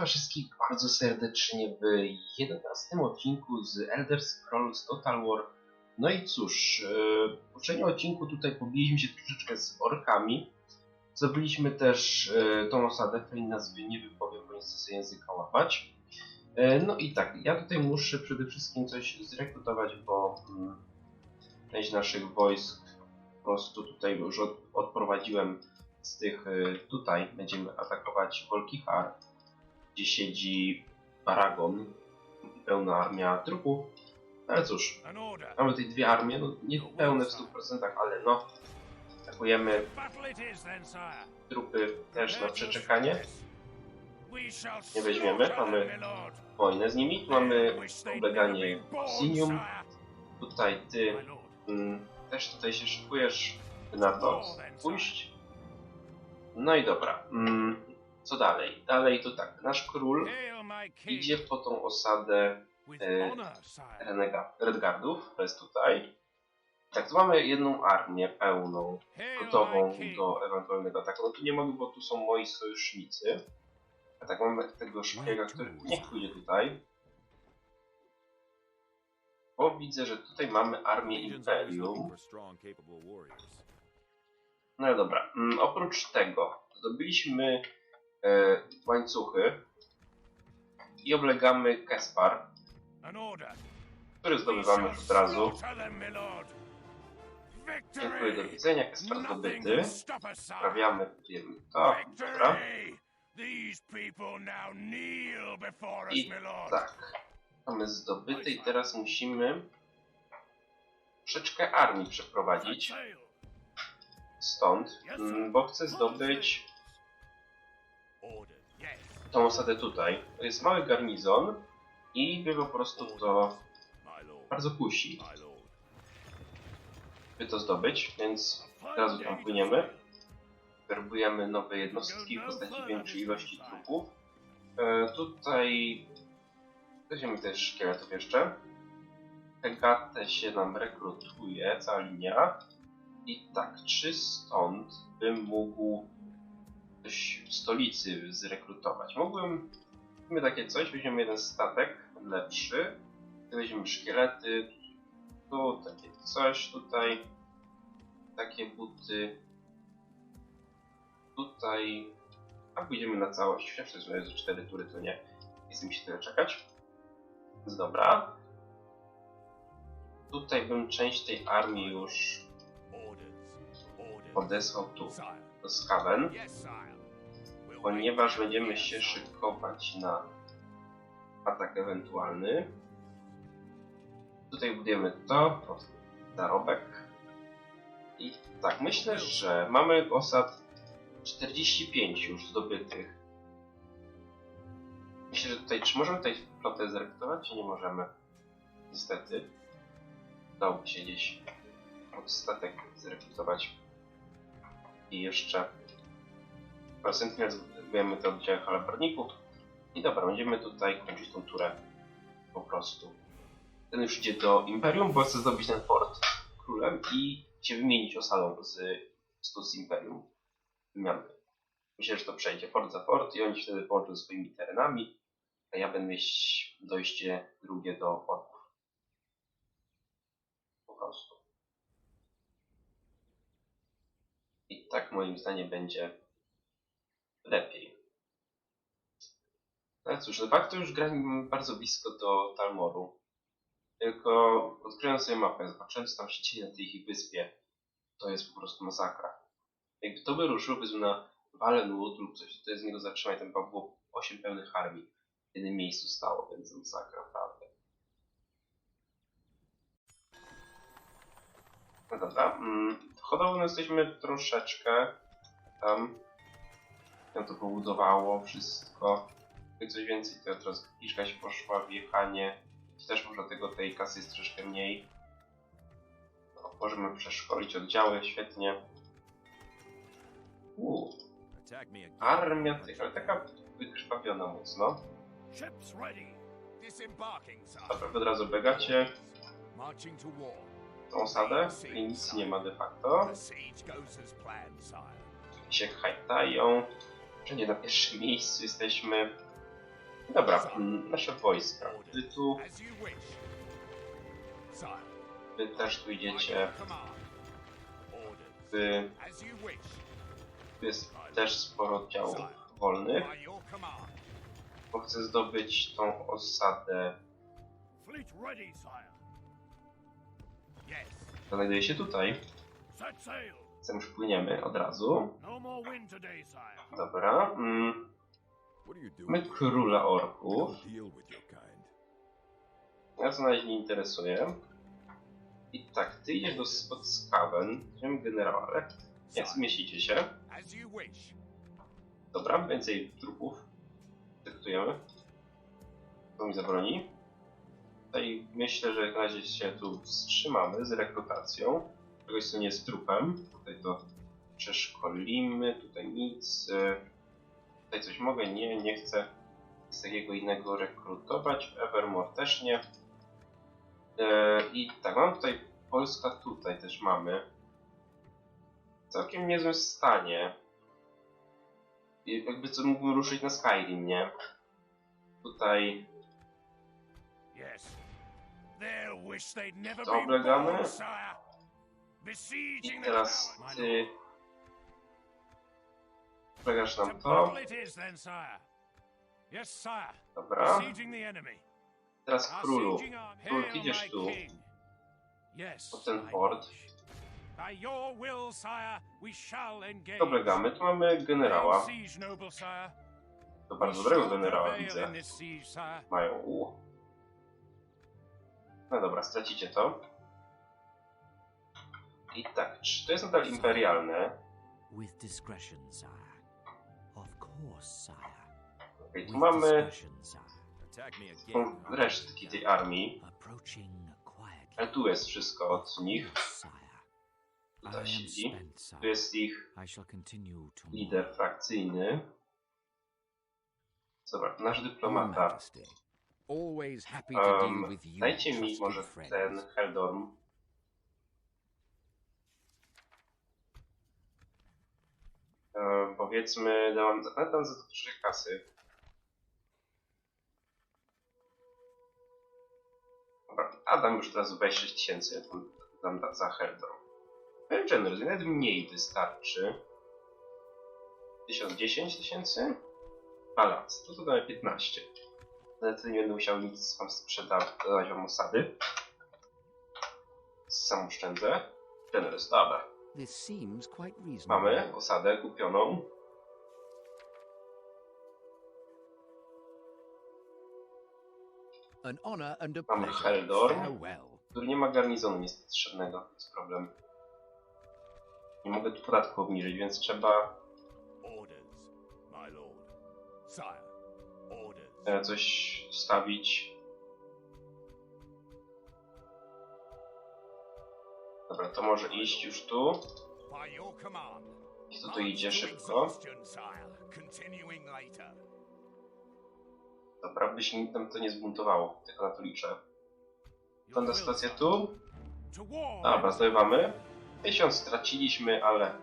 was wszystkich bardzo serdecznie w 11 odcinku z Elder Scrolls Total War. No i cóż, e, w poprzednim odcinku tutaj pobiliśmy się troszeczkę z orkami. Zdobyliśmy też e, tą osadę, której nazwy nie wypowiem, bo nie chcę języka łapać. E, No i tak, ja tutaj muszę przede wszystkim coś zrekrutować, bo mm, część naszych wojsk po prostu tutaj już od, odprowadziłem z tych tutaj będziemy atakować Volkihar, gdzie siedzi Paragon i pełna armia trupów. Ale cóż, mamy tutaj dwie armie, no nie pełne w 100%, ale no, atakujemy trupy też na przeczekanie. Nie weźmiemy, mamy wojnę z nimi. Mamy obleganie Sinium. Tutaj ty mm, też tutaj się szykujesz na to pójść. No i dobra. Mm, co dalej? Dalej to tak, nasz król idzie po tą osadę e, Redgardów, to jest tutaj. Tak, tu mamy jedną armię pełną, gotową do ewentualnego ataku. No tu nie mogę, bo tu są moi sojusznicy. A tak mamy tego szpiega, który niech pójdzie tutaj. Bo widzę, że tutaj mamy armię Imperium. No dobra, mm, oprócz tego zdobyliśmy e, łańcuchy i oblegamy Kespar, który zdobywamy od razu. Dziękuję, do widzenia. Kespar zdobyty. Sprawiamy, to, dobra. I tak, mamy zdobyte i teraz musimy troszeczkę armii przeprowadzić. Stąd, mm, bo chcę zdobyć tą osadę tutaj. To jest mały garnizon i by po prostu to bardzo kusi, by to zdobyć, więc od razu tam płyniemy. Werbujemy nowe jednostki w postaci większej ilości trupów. E, tutaj weźmiemy też szkieletów jeszcze. Hegatę się nam rekrutuje, cała linia. I tak, czy stąd bym mógł coś w stolicy zrekrutować? Mógłbym, weźmiemy takie coś, weźmiemy jeden statek lepszy, weźmiemy szkielety, tu takie coś, tutaj takie buty, tutaj, a pójdziemy na całość, chociaż to jest 4 tury, to nie, nie chcę mi się tyle czekać. Więc dobra. Tutaj bym część tej armii już odesłał tu. Do Skaven, ponieważ będziemy się szykować na atak ewentualny. Tutaj budujemy to, zarobek. I tak, myślę, że mamy osad 45 już zdobytych. Myślę, że tutaj, czy możemy tutaj flotę zrekrutować, czy nie możemy? Niestety. Dałoby się gdzieś pod statek zrekrutować. I jeszcze Sentinel zbudujemy te oddziały halabarników. I dobra, będziemy tutaj kończyć tą turę po prostu. Ten już idzie do Imperium, bo chce zdobyć ten port królem i się wymienić osadą z, z, z Imperium. Wymiany. Myślę, że to przejdzie port za port i oni się wtedy połączą swoimi terenami, a ja będę mieć dojście drugie do portów. Po prostu. I tak moim zdaniem będzie lepiej. Ale cóż, de facto już gram bardzo blisko do Talmoru. Tylko odkryłem sobie mapę, zobaczyłem co tam się dzieje na tej wyspie. To jest po prostu masakra. Jakby to by ruszył, powiedzmy na Valenwood lub coś, to jest nie do zatrzymania, tam było 8 pełnych armii w jednym miejscu stało, więc masakra, naprawdę. No dobra, hodowlą jesteśmy troszeczkę tam. Tam to pobudowało wszystko. I coś więcej, to teraz kiszka się poszła, wjechanie. Też może tego tej kasy jest troszkę mniej. No, możemy przeszkolić oddziały, świetnie. Uuu, armia tych, ale taka wykrwawiona mocno. Dobra, od razu biegacie Marching to war. Tą osadę i nic nie ma de facto. Sire. się hajtają. Wszędzie na pierwszym miejscu jesteśmy. Dobra, nasze wojska. Wy tu, wy też tu idziecie. Wy, tu jest też sporo oddziałów wolnych, bo chcę zdobyć tą osadę. Fleet ready, sire. Znajduje się tutaj. Zatem już płyniemy od razu. No. Dobra. Mm, my króla orków. Ja co na razie nie interesuje. I tak, ty idziesz do spod Skaven, wiem generał, ale nie zmieścicie się. Dobra, więcej trupów. Dyktujemy. To mi zabroni. Tutaj myślę, że na razie się tu wstrzymamy z rekrutacją. Czegoś, co nie jest trupem. Tutaj to przeszkolimy, tutaj nic. Tutaj coś mogę? Nie, nie chcę z takiego innego rekrutować. Evermore też nie. E, I tak, mam tutaj Polska, tutaj też mamy. Całkiem niezłym stanie. Jakby co mógłbym ruszyć na Skyrim, nie? Tutaj Yes. They'll wish they'd never To been oblegamy. born, sire. i Besieging teraz ty To nam to. Dobra. Teraz królu. Król, idziesz tu. king. Yes, Po ten port. liege. By your will, sire, we shall engage. Oblegamy. Tu mamy generała. To bardzo dobrego generała widzę. Mają U. No dobra, stracicie to. I tak, czy to jest nadal imperialne? With discretion, sire. Of course, sire. Okej, tu mamy resztki tej armii. Ale tu jest wszystko od nich. Tutaj siedzi. Tu jest ich lider frakcyjny. Dobra, nasz dyplomata. Um, dajcie mi może ten Heldorm. Powiedzmy, dałam, dam za to troszkę kasy. Dobra, a dam już teraz 26 tysięcy dam- dam da- za Heldorm. Powiem generous, nawet mniej wystarczy. 1010 tysięcy? Balans, to to damy 15. Nawet nie będę musiał nic wam sprzedawać, dawać wam osady. Sam oszczędzę. Generous, dobra. Mamy osadę kupioną. Mamy. Farewell. który nie ma garnizonu niestety żadnego, to jest problem. Nie mogę tu podatku obniżyć, więc trzeba Orders, my lord. Sire, coś stawić. Dobra, to może iść już tu. I to tu idzie szybko. Dobra, by się nikt tam to nie zbuntowało, tylko na to liczę. Wygląda sytuacja tu. Dobra, zdobywamy. Tysiąc straciliśmy, ale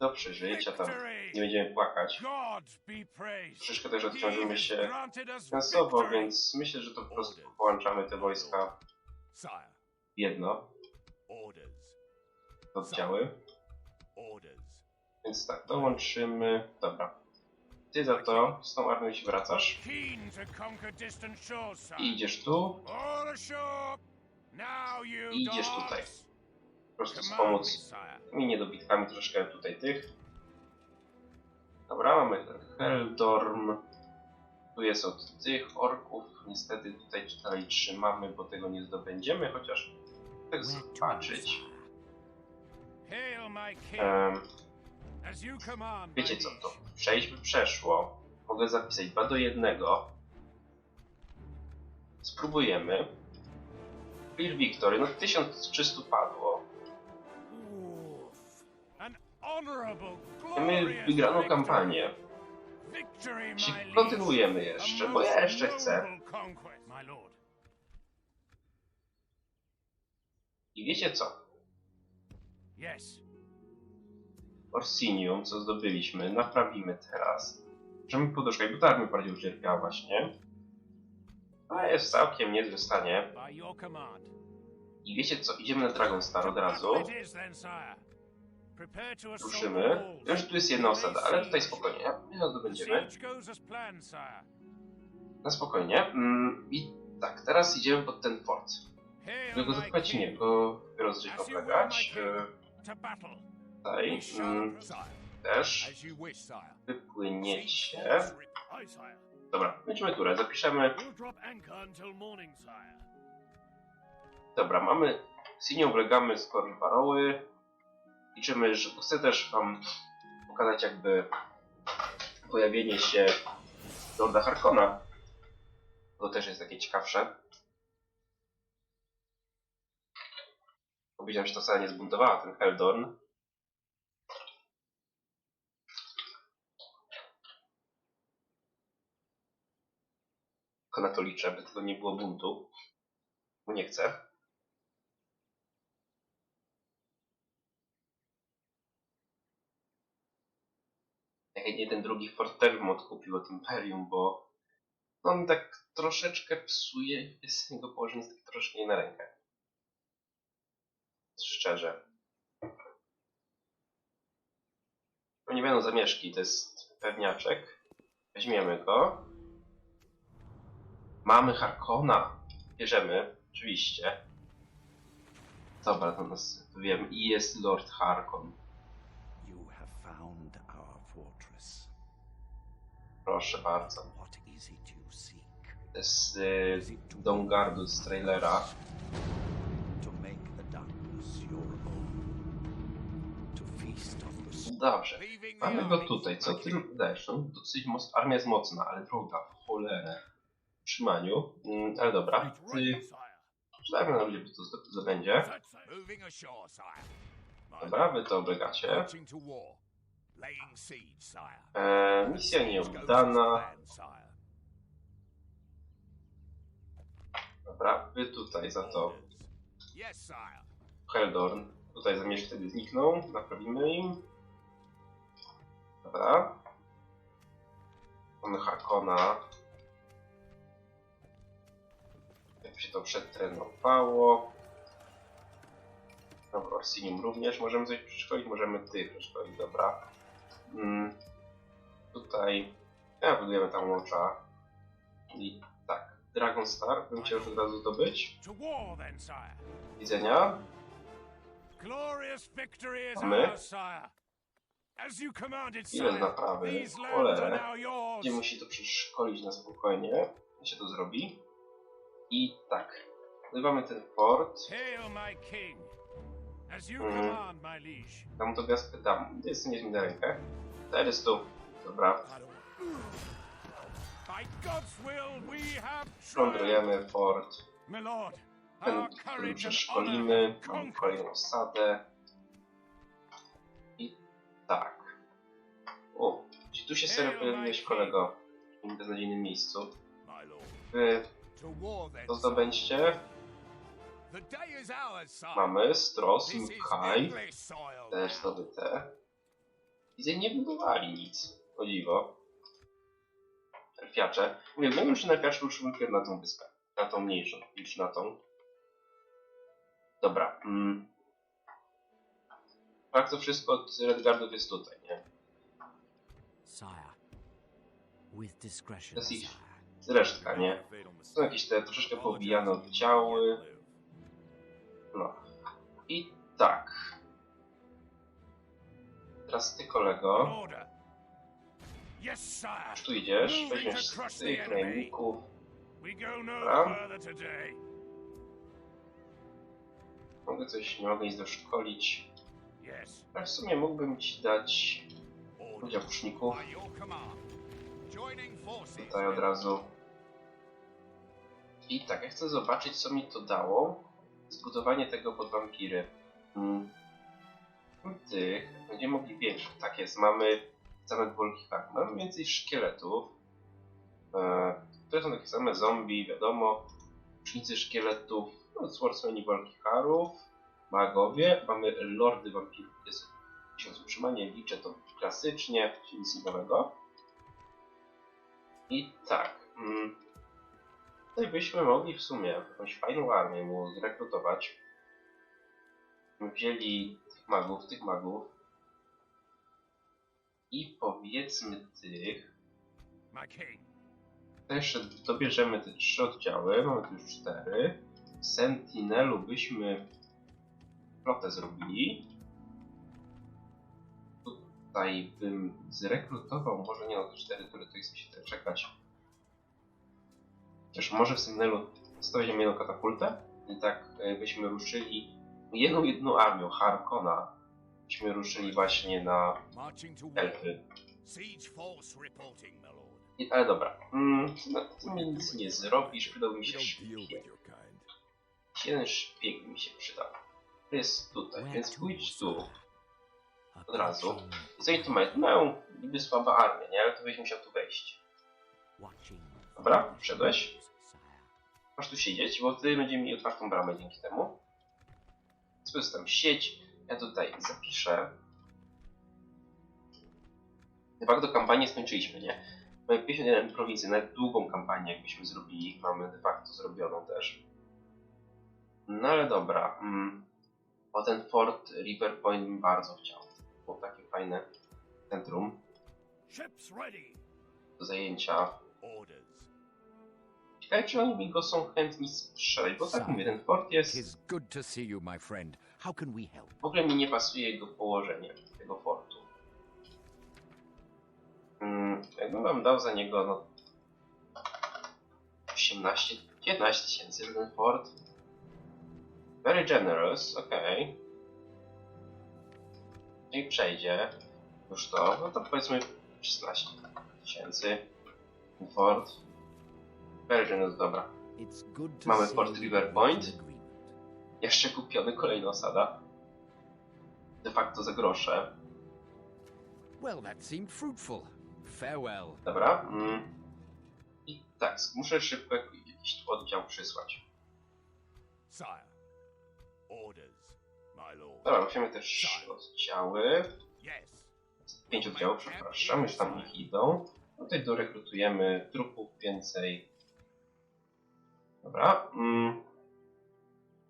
do przeżycia tam. Nie będziemy płakać. Troszeczkę też odciążymy się finansowo, więc myślę, że to po prostu połączamy te wojska w jedno, oddziały. Więc tak, dołączymy. Dobra. Ty za to z tą armią się wracasz i idziesz tu. I idziesz tutaj. Po prostu wspomóc sire. tymi niedobitkami troszeczkę tutaj tych. Dobra, mamy ten Heldorm. Tu jest od tych orków. Niestety tutaj dalej trzymamy, bo tego nie zdobędziemy, chociaż tak zobaczyć. my wiecie co to? Przejść by przeszło. Mogę zapisać 2 do 1. Spróbujemy. Clear Victory, no 1300 padło. Mamy wygraną kampanię. Kontynuujemy A jeszcze, bo ja jeszcze chcę. I wiecie co? Orsinium, co zdobyliśmy, naprawimy teraz. Możemy poduszkać, bo ta armia bardziej ucierpiała właśnie. Ale jest w całkiem niezłym stanie. I wiecie co, idziemy na Dragon Star od razu. Ruszymy. że tu jest jedna osada, ale tutaj spokojnie. My zdobędziemy. Na spokojnie. Mm, I tak, teraz idziemy pod ten fort. Hail, Żeby go my zapytać nie, go rozgrzeć oblegać. Tutaj mm, też wypłyniecie. Dobra, będziemy turę, zapiszemy. Dobra, mamy Sinią oblegamy skoro Baroły. Liczymy, że chcę też wam pokazać jakby pojawienie się Lorda Harkona. To też jest takie ciekawsze. Powiedziałem, że to wcale nie zbuntowała ten Heldorn. Tylko na to liczę, by tego nie było buntu. Bo nie chcę. Ten drugi fort też bym odkupił od Imperium, bo on tak troszeczkę psuje, jest jego położenie tak troszkę nie na rękę. Szczerze. Nie będą zamieszki, to jest pewniaczek. Weźmiemy go. Mamy Harkona. Bierzemy, oczywiście. Dobra, to nas wiem. I jest Lord Harkon. Your own. To feast on the s- Dobrze. Mamy go tutaj. Co ty dajesz? No, dosyć. Armia jest mocna, ale droga w cholerę. W trzymaniu. Mm, ale dobra. Ty... Ready, sire. Dajmy na ludzie, bo to zdo- zdobędzie. Dobra, wy to oblegacie. E, misja nieudana. Dobra, wy tutaj za to. Heldorn. Tutaj zamieszki wtedy zniknął. Naprawimy im. Dobra. Mamy Harkona. Jak się to przetrenowało. Dobra, Orsinium również możemy coś przeszkolić, możemy ty przeszkolić, dobra. Mm. Tutaj ja budujemy tam łącza. I tak, Dragon Star bym chciał już od razu zdobyć. Widzenia. You commanded, Ile naprawy? Cholerę. Gdzie musi to przeszkolić na spokojnie. Jak się to zrobi. I tak. Zdobywamy ten port. My Mhm. my liege. Dam to gwiazdkę, dam. To jest rękę. Teraz tu. Dobra. Plądrujemy lord, Ten, przeszkolimy. Mamy kolejną osadę. I tak. O, czy tu się serio pojawiłeś, kolego? W beznadziejnym miejscu. Wy To sire. Mamy Stros, soil Też zdobyte. Widzę, nie budowali nic. O dziwo. Elfiacze. Mówię, wiem, że najpierw ruszyły pierw na tą wyspę. Na tą mniejszą, niż na tą. Dobra. Mm. Tak, to wszystko od Redgardów jest tutaj, nie? Sire. With discretion, To jest ich resztka, nie? Są jakieś te troszeczkę pobijane oddziały. No. I tak. Teraz ty, kolego. Już tu idziesz, weźmiesz z tych najemników. No Dobra. Mogę coś, nie mogę nic doszkolić. Ale w sumie mógłbym ci dać udział puszników tutaj od razu. I tak, ja chcę zobaczyć, co mi to dało. Zbudowanie tego pod wampiry. Hmm. Tych będziemy mogli większe. Tak jest, mamy zamek Volkihar. Mamy więcej szkieletów. E, które są takie same zombie, wiadomo. Ucznicy szkieletów, no, swordsmeni Volkiharów, magowie. Mamy lordy wampirów. Jest tysiąc utrzymanie, liczę to klasycznie, czyli nic nowego. I tak. Mm, tutaj byśmy mogli w sumie jakąś fajną armię mu zrekrutować. Wzięli tych magów, tych magów. I powiedzmy tych. To jeszcze dobierzemy te trzy oddziały. Mamy tu już cztery. Sentinelu byśmy flotę zrobili. Tutaj bym zrekrutował, może nie no, te cztery tury, to chcę się czekać. Chociaż może w Sentinelu stawiać jedną katapultę i tak e, byśmy ruszyli jedną, jedną armią Harkona. Byśmy ruszyli właśnie na elfy. I, ale dobra, mm, tym nic nie zrobisz, przydałby mi się szpieg. kind. Jeden szpieg mi się przydał. To jest tutaj, więc pójdź tu od razu. I co oni tu mają? Mają niby słaba armia, nie? Ale to byś musiał tu wejść. Dobra, wszedłeś. Masz tu siedzieć, bo wtedy będziemy mieli otwartą bramę dzięki temu. Spójrz tam sieć. Ja tutaj zapiszę. De facto kampanię skończyliśmy, nie? Mamy 51 prowincji, nawet długą kampanię jakbyśmy zrobili, mamy de facto zrobioną też. No ale dobra. Mm. O ten fort River Point bym bardzo chciał. Było takie fajne centrum do zajęcia. Oni mi go są chętni sprzedać, bo tak mówię, ten fort jest... W ogóle mi nie pasuje jego położenie, tego fortu. Mm, jakbym wam dał za niego, no... 18, 19 tysięcy za ten fort. Very generous, okej. Jeżeli przejdzie już to, no to powiedzmy 16 tysięcy. Ten Very generous, dobra. Mamy Fort River Point. Jeszcze kupiony kolejna osada. De facto za grosze. Dobra. Mm. I tak, muszę szybko jak- jakiś tu oddział przysłać. Dobra, musimy też oddziały. Pięć oddziałów, przepraszam, już tam ich idą. Tutaj dorekrutujemy trupów więcej. Dobra. Mm.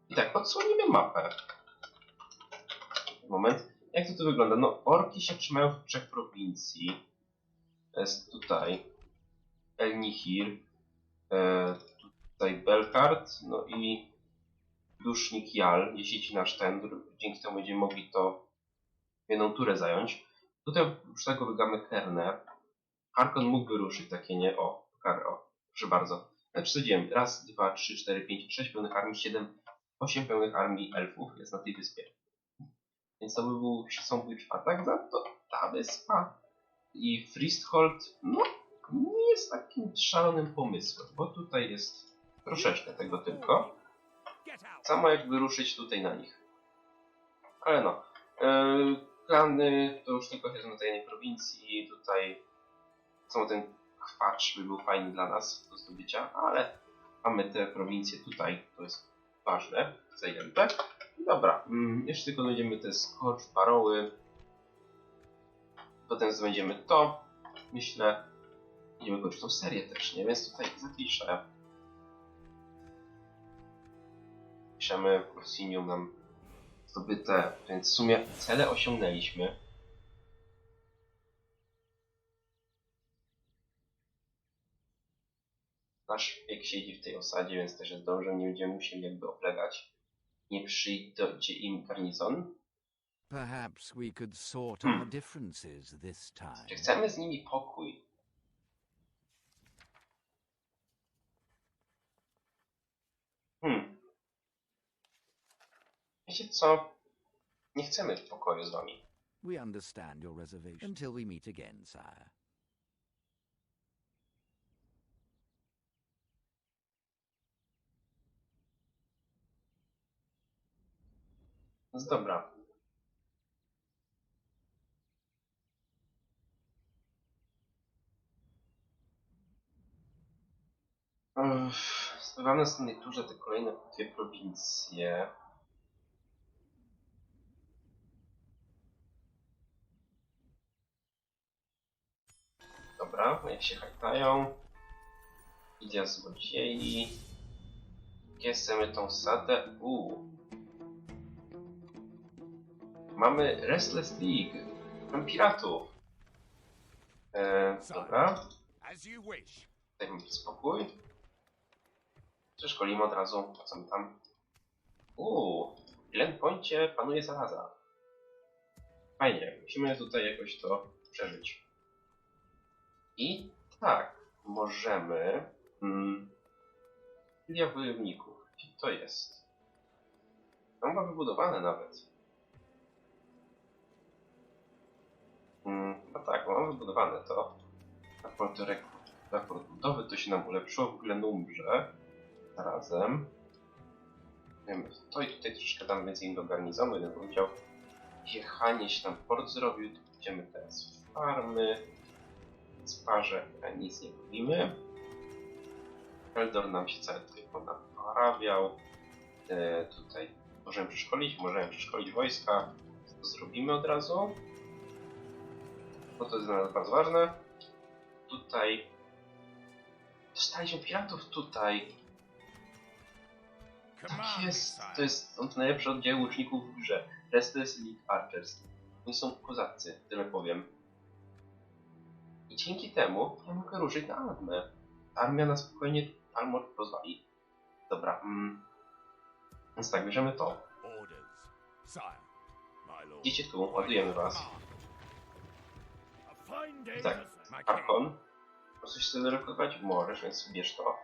I tak, odsłonimy mapę. Moment. Jak to tu wygląda? No, orki się trzymają w trzech prowincji. To jest tutaj El Nihir, e, tutaj Belkart, no i Dusznik Jal, jeśli nasz ten, dzięki temu będziemy mogli to jedną turę zająć. Tutaj oprócz tego wygamy Kernę. Harkon mógłby ruszyć takie, nie? O, Kar, o, proszę bardzo. Znaczy, co dzień, raz, dwa, trzy, cztery, pięć, sześć pełnych armii, siedem, osiem pełnych armii elfów jest na tej wyspie. Więc to by był samobój czwartak, za to ta wyspa. I Fristhold, no, nie jest takim szalonym pomysłem, bo tutaj jest troszeczkę tego tylko. Samo jak wyruszyć tutaj na nich. Ale no. Yy, klany to już tylko siedzą na tej prowincji. Tutaj samo ten kwacz by był fajny dla nas do zdobycia, ale mamy te prowincje tutaj, to jest ważne, zajęte. Dobra, mm, jeszcze tylko będziemy te Scorch Paroły. Potem zdobędziemy to. Myślę, będziemy kończyć tą serię też, nie? Więc tutaj zapiszę. piszemy Corsinium nam zdobyte, więc w sumie cele osiągnęliśmy. Nasz szpieg siedzi w tej osadzie, więc też jest dobrze, nie będziemy musieli jakby oplegać. Nie przyjdzie im garnizon. Perhaps we could sort Hmm. our differences this time. Czy chcemy z nimi pokój? Hmm. Wiecie co? Nie chcemy w pokoju z wami. We understand your reservation. Until we meet again, sire. Więc dobra. Uff, Zdobywamy następnej turze te kolejne dwie prowincje. Dobra, jak się hajtają. Idia złodziei. Kiesemy tą sadę. Uuu. Mamy Restless League. Mam piratów. E, dobra. Mamy spokój. Przeszkolimy od razu. Co tam? Uuu. W Glen Poincie panuje zaraza. Fajnie. Musimy tutaj jakoś to przeżyć. I tak. Możemy... Mm, Filia wojowników. Gdzie to jest? Tam ma wybudowane nawet. No tak, mam wybudowane to. Raport, raport budowy to się nam ulepszyło w Glenumbrze. Razem. To i tutaj troszeczkę dam więcej im do garnizonu. Jeden powiedział, jechanie się tam port zrobił. Idziemy teraz w farmy. Sparze nic nie robimy. Eldor nam się cały tutaj ponaprawiał. E, tutaj możemy przeszkolić, możemy przeszkolić wojska. To zrobimy od razu. Bo to jest dla nas bardzo ważne. Tutaj dostaliśmy piratów tutaj. Tak jest. To jest są to najlepsze oddziały łuczników w grze. Restless League Archers. Oni są kozacy, tyle powiem. I dzięki temu ja mogę ruszyć na armę. Armia na spokojnie Almor rozwali. Dobra, mm. Więc tak, bierzemy to. Idziecie tu, ładujemy was. Tak. Arkon. Możesz sobie rekrutawać? Możesz, więc bierz to.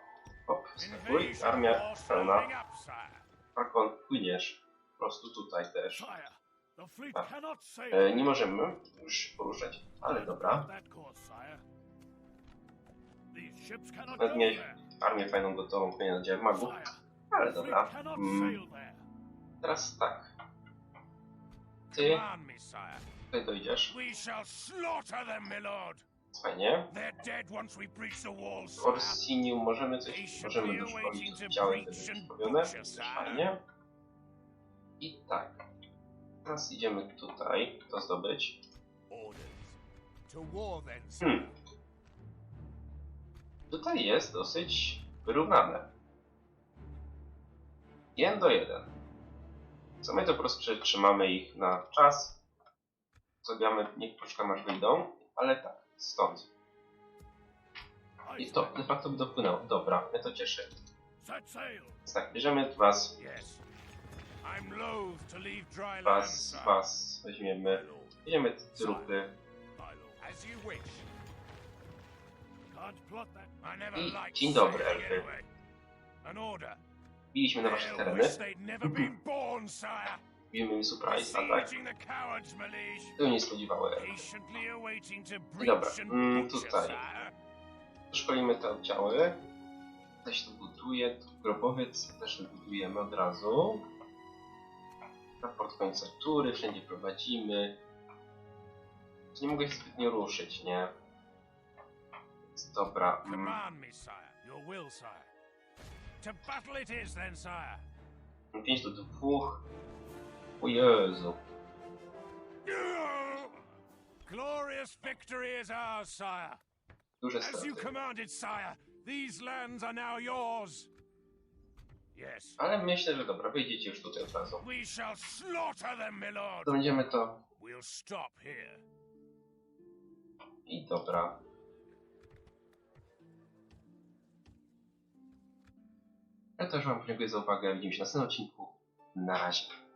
Hop, wskakuj. Armia pełna. Arkon, płyniesz. Po prostu tutaj też. Tak. E, nie możemy już się poruszać, ale dobra. Nawet miałeś armię fajną gotową, pewnie na dział magów. Ale dobra. Mm, teraz tak. Ty. Tutaj dojdziesz. Fajnie. Orsinium możemy coś, możemy doszkolić działy wtedy zrobione. Też fajnie. I tak. Teraz idziemy tutaj, to zdobyć. Hmm. Tutaj jest dosyć wyrównane. 1 do 1. Co my to po prostu trzymamy ich na czas. Zabijamy, niech poczekamy aż wyjdą, ale tak, stąd. I to de facto by dopłynęło. Dobra, mnie to cieszy. Więc tak, bierzemy was, was, was weźmiemy. Weźmiemy trupy. I dzień dobry, elfy. Biliśmy na wasze tereny. Mi surprise atak. Tego nie awaiting to Dobra, mm, tutaj. Szkolimy te oddziały. Coś tu buduje, grobowiec też budujemy od razu. Raport końca tury, wszędzie prowadzimy. Nie mogę się zbytnio ruszyć, nie? Więc dobra. mm. 5 do 2. O Jezu. Glorious victory is ours, sire. Duże As you commanded, sire, these lands are now yours. Yes. Ale myślę, że dobra, wyjdziecie już tutaj od razu. We shall slaughter them, my lord. To będziemy to... We'll stop here. I dobra. Ja też wam dziękuję za uwagę. Widzimy się na następnym odcinku. Na razie.